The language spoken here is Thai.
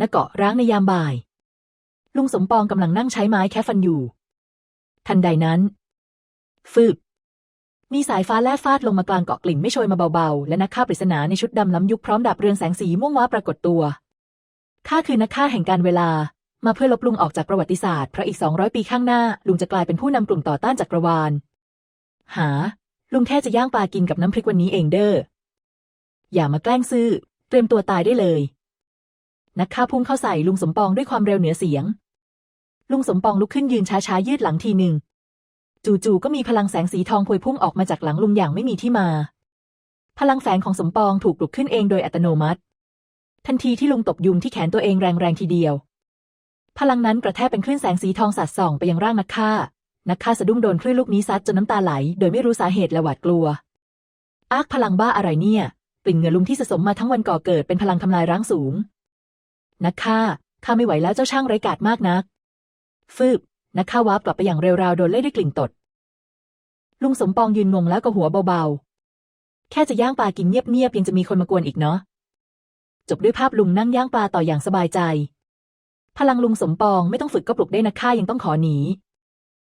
ณเกาะร้างในยามบ่าย ลุงสมปองกำลังนั่งใช้ไม้แค่ฟันอยู่ ทันใดนั้น ฟืบ มีสายฟ้าแลบฟาดลงมากลางเกาะกลิ่นไม่โชยมาเบาๆ และนักฆ่าปริศนาในชุดดำล้ำยุคพร้อมดาบเรืองแสงสีม่วงว้าปรากฏตัวข้าคือนักฆ่าแห่งการเวลา มาเพื่อลบลุงออกจากประวัติศาสตร์เพราะอีกสองร้อยปีข้างหน้า ลุงจะกลายเป็นผู้นำกลุ่มต่อต้านจักรวาล หา ลุงแค่จะย่างปลากินกับน้ำพริกวันนี้เองเด้ออย่ามาแกล้งซื่อ เตรียมตัวตายได้เลย นักฆ่าพุ่งเข้าใส่ลุงสมปองด้วยความเร็วเหนือเสียง ลุงสมปองลุกขึ้นยืนช้าๆยืดหลังทีหนึ่ง จู่ๆก็มีพลังแสงสีทองพวยพุ่งออกมาจากหลังลุงอย่างไม่มีที่มา พลังแฝงของสมปองถูกปลุกขึ้นเองโดยอัตโนมัติ ทันทีที่ลุงตบยุงที่แขนตัวเองแรงๆทีเดียว พลังนั้นกระแทกเป็นคลื่นแสงสีทองสาดส่องไปยังร่างนักฆ่า นักฆ่าสะดุ้งโดนคลื่นลูกนี้ซัดจนน้ำตาไหลโดยไม่รู้สาเหตุและหวาดกลัวอากพลังบ้าอะไรเนี่ยกลิ่นเหงื่อลุงที่สะสมมาทั้งวันก่อเกิดเป็นพลังทำลายร้างสูง นักฆ่าข้าไม่ไหวแล้วเจ้าช่างไร้กาจมากนัก ฟืบ นักฆ่าวาร์ปกลับไปอย่างเร็วราวโดนเล่ด้วยกลิ่นตด ลุงสมปองยืนงงแล้วก็หัวเบาๆ แค่จะย่างปลากินเงียบๆยังจะมีคนมากวนอีกเนาะ จบด้วยภาพลุงนั่งย่างปลาต่ออย่างสบายใจ พลังลุงสมปองไม่ต้องฝึกก็ปลุกได้นักฆ่ายังต้องขอหนี